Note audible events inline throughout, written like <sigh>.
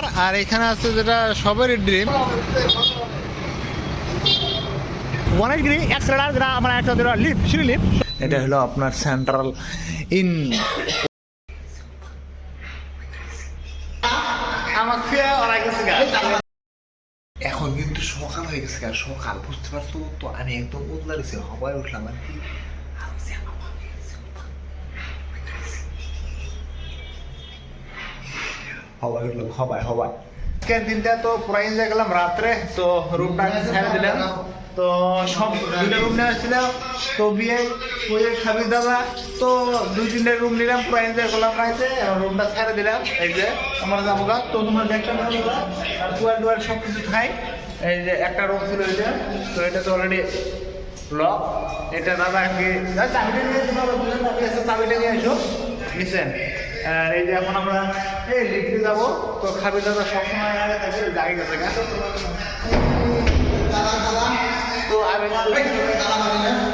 আমার আর এখানে আছে যেটা সবারই ড্রিম অনেক ডিগ্রি অ্যাক্সেলার যেটা আমার একটা যেটা লিপ সিঁড়ি লিপ এটা হলো আপনার সেন্ট্রাল ইন এখন কিন্তু সকাল হয়ে গেছে আর সকাল বুঝতে পারছ? তো আমি একদম উতলা গেছি হবাই উঠলাম আর কি। উঠলাম হবাই হবাই আজকের দিনটা তো পুরো এনজয় করলাম রাত্রে তো রুমটা ছেড়ে দিলাম। তো সব দুইটা রুম নিয়ে আসছিলাম। তো বিয়ে ওই খাবি দাদা। তো দুই তিনটে রুম নিলাম পুরো এনজয় করলাম রাইতে। রুমটা ছেড়ে দিলাম। এই যে আমরা যাব গা তো তোমরা পাবো আর টুয়াল টুয়াল সব কিছু খাই। এই যে একটা রুম ছিল এটা তো এটা তো অলরেডি লক এটা দাদা কি চাবিটা নিয়ে এসে চাবিটা নিয়ে আসো নিছেন? আর এই যে এখন আমরা এই লিফটে যাব। তো খাবি দাদা সবসময় জায়গা গেছে। তো আমি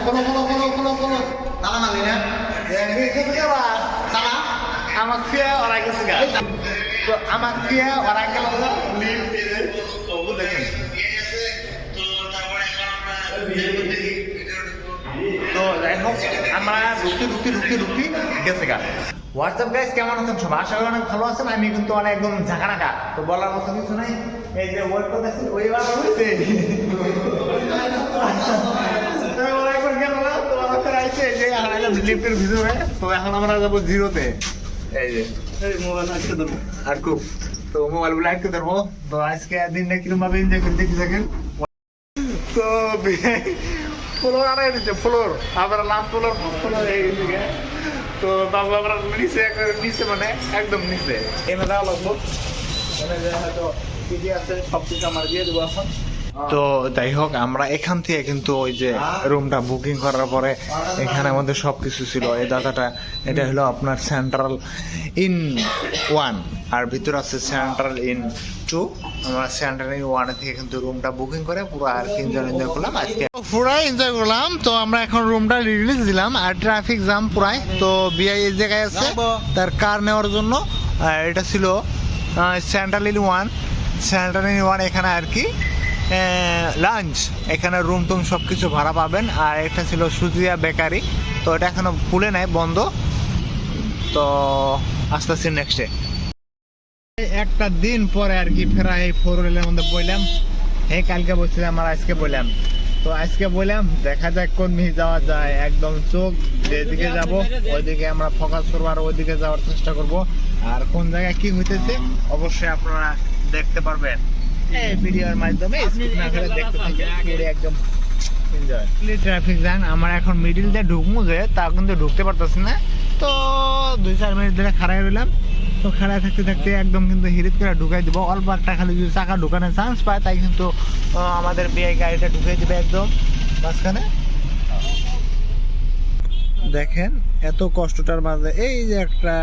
কোনো কোনো কোনো কোনো কোনো তালা মারলি না? তালা? আমার ফিয়া ওরা গেছে গা। তো আমার ফিয়া ওরা গেল লিফট দেখেন। তো যাই হোক আমরা ঢুকতে ঢুকতে ঢুকতে ঢুকতে গেছে গা। হোয়াটসঅ্যাপ গাইস কেমন আছেন সব আশা করি অনেক ভালো আছেন। আমি কিন্তু অনেক একদম ঝাঁকানাকা। তো বলার মতো কিছু নাই। এই যে ওয়েট করতেছি, ওই বার হয়েছে এখন আমরা যাব জিরোতে। এই যে মোবাইল আর খুব। তো ধরবো। তো আজকে দিনটা ভাবে এনজয় দেখি থাকেন তো ফ্লোর ফ্লোর আমরা লাস্ট ফ্লোর ফ্লোর এই তো বাবু আমার নিচে নিচে মানে একদম নিচে। এনে দেওয়া লাগল এনে যে হয়তো কি কি আছে, সব কিছু আমার দিয়ে দেবো এখন। তো যাই হোক আমরা এখান থেকে কিন্তু ওই যে রুমটা বুকিং করার পরে এখানে আমাদের সব কিছু ছিল। এই দাদাটা এটা হলো আপনার সেন্ট্রাল ইন ওয়ান আর ভিতর আছে সেন্ট্রাল ইন টু আমরা সেন্ট্রাল ইন ওয়ান থেকে কিন্তু রুমটা বুকিং করে পুরো আর কি এনজয় এনজয় করলাম। আজকে পুরো এনজয় করলাম। তো আমরা এখন রুমটা রিলিজ দিলাম আর ট্রাফিক জ্যাম পুরাই। তো বিআই এই জায়গায় আছে। তার কার নেওয়ার জন্য। এটা ছিল Central Inn one Central Inn one এখানে আর কি লাঞ্চ এখানে রুম টুম সব কিছু ভাড়া পাবেন। আর এটা ছিল সুজিয়া বেকারি। তো এটা এখনও খুলে নাই, বন্ধ। তো আস্তে আস্তে নেক্সটে একটা দিন পরে আর কি ফেরা এই ফোর হুইলের মধ্যে বললাম এই কালকে বলছিলাম আর আজকে বললাম তো আজকে বললাম দেখা যাক কোন মিহি যাওয়া যায়। একদম চোখ যেদিকে যাব, ওইদিকে আমরা ফোকাস করব আর ওইদিকে যাওয়ার চেষ্টা করব। আর কোন জায়গায় কি হইতেছে, অবশ্যই আপনারা দেখতে পারবেন। এই ভিডিওর মাধ্যমে না করে দেখতে থাকেন একদম ট্রাফিক জ্যাম আমার এখন মিডিল দিয়ে ঢুকবো যে তা কিন্তু ঢুকতে পারতেছি না। তো দুই চার মিনিট ধরে খাড়াই রইলাম। তো খাড়াই থাকতে থাকতে একদম কিন্তু হিরিত করে ঢুকাই দিব। অল্প একটা খালি যদি চাকা ঢুকানোর চান্স পায় তাই কিন্তু আমাদের বিয়ে গাড়িটা ঢুকিয়ে দিবে একদম মাঝখানে। দেখেন এত কষ্টটার মাঝে এই যে একটা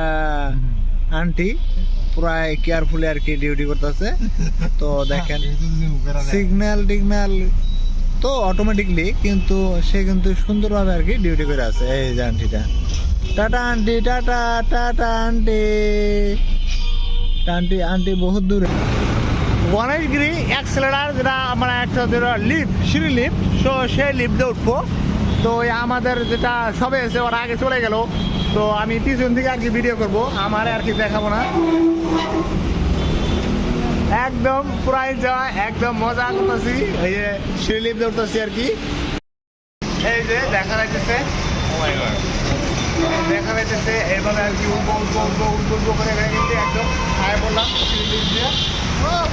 আন্টি প্রায় কেয়ারফুলি আর কি ডিউটি করতেছে। তো <laughs> দেখেন সিগন্যাল টিগন্যাল তো অটোমেটিকলি কিন্তু সে কিন্তু সুন্দরভাবে আর কি ডিউটি করে আছে। এই যে আন্টিটা tata aunty tata tata aunty aunty aunty বহুত দূরে। গণেশগিরি অ্যাক্সেলার যেটা আমরা একটা যেটা লিফট সিঁড়ি লিফট তো সেই লিফটে উঠবো। তো ওই আমাদের যেটা সবে এসে ওরা আগে চলে গেল। তো আমি পিছন থেকে আর কি ভিডিও করব। আমার আর কি দেখাবো না। একদম প্রায় যাওয়া একদম মজা করতেছি। এই যে লিফটে উঠতেছি আর কি। এই যে দেখা যাইতেছে। Oh. দেখা যাইতেছে এইভাবে আর কি উঠবো উঠবো উঠবো উঠবো উঠবো করে কিন্তু একদম। খায় বললাম লিফট দিয়ে।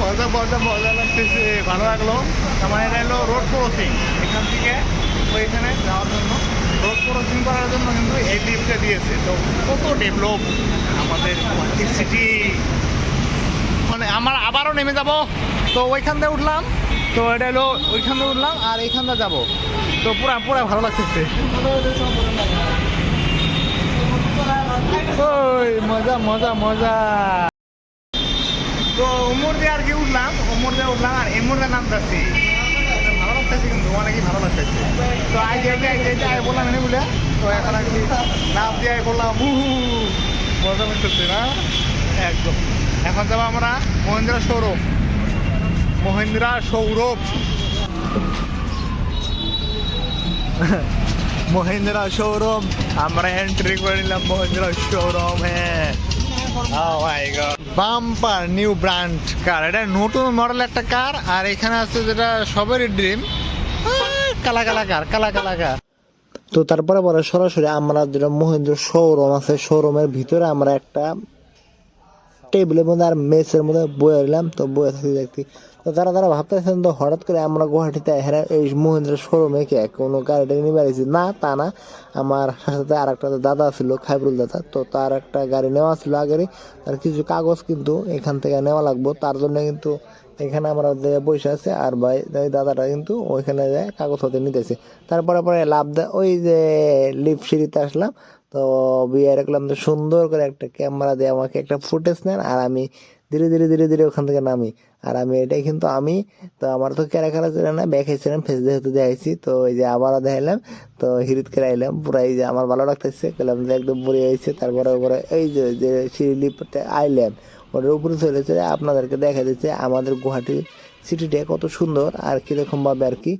মজা মজা মজা লাগতেছে। ভালো লাগল। আমার এটা হলো রোড ক্রসিং এখান থেকে ওইখানে যাওয়ার জন্য। ক্রসিং করার জন্য কিন্তু এই লিফটটা দিয়েছে। তো কত ডেভেলপ আমাদের সিটি মানে আমার আবারও নেমে যাব। তো ওইখান দিয়ে উঠলাম। তো এটা হলো ওইখান দিয়ে উঠলাম আর এইখান দিয়ে যাব। তো পুরা পুরা ভালো লাগতেছে। ওই মজা মজা মজা। তো উমর দিয়ে আর কি উঠলাম উমর দিয়ে উঠলাম আর এমর দিয়ে নামতেছি। লাগতেছে কিন্তু অনেকই ভালো লাগতেছে। তো আগে বললাম এনে বলে, তো এখন আর কি নাম দিয়ে উহু, মজা না? একদম। এখন যাব আমরা মহিন্দ্রা শোরুম মহিন্দ্রা সৌরভ মহিন্দ্রা শোরুম আমরা এন্ট্রি করে নিলাম Mahindra showroom bumper new brand car এটা নতুন মডেল একটা কার আর এখানে আছে যেটা সবারই ড্রিম কালা কালা কার কালা কালা কার তো তারপরে বলে সরাসরি আমরা যেটা মহেন্দ্র শোরুম আছে শোরুমের ভিতরে আমরা একটা টেবিলের মধ্যে আর মেসের মধ্যে বয়ে এলাম তো বয়ে থাকতে দেখতে তো তারা তারা ভাবতেছেন তো হঠাৎ করে আমরা গুয়াহাটিতে হেরা এই মহেন্দ্র শোরুমে কে কোনো গাড়িটা নিয়ে বেরিয়েছি না, তা না, আমার সাথে আর একটা দাদা ছিল, খাইবুল দাদা। তো তার একটা গাড়ি নেওয়া ছিল আগেরই, তার কিছু কাগজ কিন্তু এখান থেকে নেওয়া লাগবো। তার জন্য কিন্তু এখানে আমরা যে বসে আছে, আর ভাই দাদাটা কিন্তু ওইখানে যায় কাগজ হতে নিতেছে। তারপরে পরে লাভ ওই যে লিপ সিঁড়িতে আসলাম তো বিয়ে রাখলাম তো সুন্দর করে একটা ক্যামেরা দিয়ে আমাকে একটা ফুটেজ নেন আর আমি ধীরে ধীরে ধীরে ধীরে ওখান থেকে নামি। আর আমি এটাই কিন্তু আমি, তো আমার তো ক্যারা খেলা ছিল না দেখাইছিলাম ফেস যেহেতু দেখাইছি তো এই যে আবারও দেখাইলাম, তো হিরিত করে আইলাম পুরো এই যে আমার ভালো লাগতেছে গেলাম যে একদম বুড়ি হয়েছে তারপরে উপরে এই যে যে সিঁড়ি লিফটে আইল্যান্ড ওটার উপরে চলেছে, আপনাদেরকে দেখা দিচ্ছে, আমাদের গুয়াহাটি সিটিটা কত সুন্দর আর কীরকম ভাবে আর কি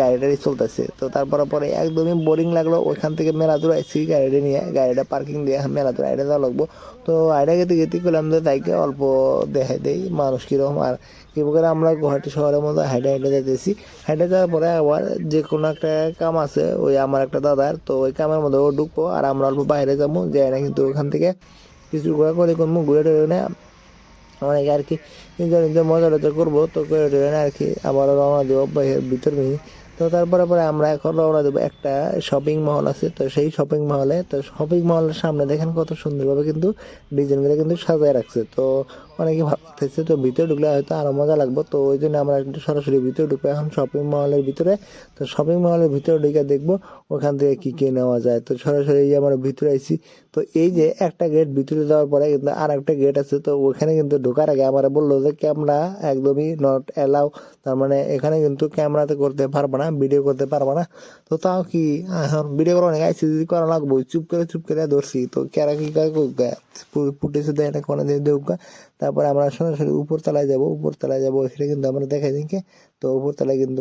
গাড়িটারি চলতেছে। তো তারপরে পরে একদমই বোরিং লাগল, ওইখান থেকে মেলা দূর আসছি গাড়িটা নিয়ে, গাড়িটা পার্কিং দিয়ে মেলা দূর আইডা যাওয়া লাগবো। তো আইডা গেতে গেতে করলাম যে তাইকে অল্প দেখাই দেই, মানুষ কীরকম আর কি করে আমরা গুয়াহাটি শহরের মধ্যে হাইডে হাইডে যেতেছি হাইডে যাওয়ার পরে আবার যে কোনো একটা কাম আছে, ওই আমার একটা দাদার, তো ওই কামের মধ্যে ও ঢুকবো, আর আমরা অল্প বাইরে যাব, যাই না কিন্তু ওখান থেকে কিছু ঘোরা করে করব, ঘুরে টুরে অনেকে আর কি। নিজের নিজের মজা টজা করব, তো করে আর কি আবার রওনা দেবো বাইরের ভিতর নিয়ে তো তারপরে পরে আমরা এখন রওনা দেবো একটা শপিং মহল আছে। তো সেই শপিং মহলে তো শপিং মহলের সামনে দেখেন কত সুন্দরভাবে কিন্তু ডিজাইন করে কিন্তু সাজায় রাখছে। তো অনেকে ভাবতেছে তো ভিতরে ঢুকলে হয়তো আরও মজা লাগবে। তো ওই জন্য আমরা একটু সরাসরি ভিতরে ঢুকবো। এখন শপিং মহলের ভিতরে, তো শপিং মহলের ভিতরে ঢুকে দেখব ওখান থেকে কি কি নেওয়া যায়। তো সরাসরি এই আমরা ভিতরে আইছি, তো এই যে একটা গেট ভিতরে যাওয়ার পরে কিন্তু আর একটা গেট আছে। তো ওখানে কিন্তু ঢোকার আগে আমরা বলল যে, ক্যামেরা একদমই নট অ্যালাউ তার মানে এখানে কিন্তু ক্যামেরাতে করতে পারবে না। ভিডিও করতে পারব না। তো তাও কি, এখন ভিডিও করা অনেক আইসি করা লাগবো, চুপ করে চুপ করে ধরছি। তো কেরা কি ফুটেছে দেয় না কোনো দিন দেউকা তারপরে আমরা সরাসরি উপর তলায় যাব উপর তলায় যাব সেটা কিন্তু আমরা দেখাই দিনকে। তো উপর তলায় কিন্তু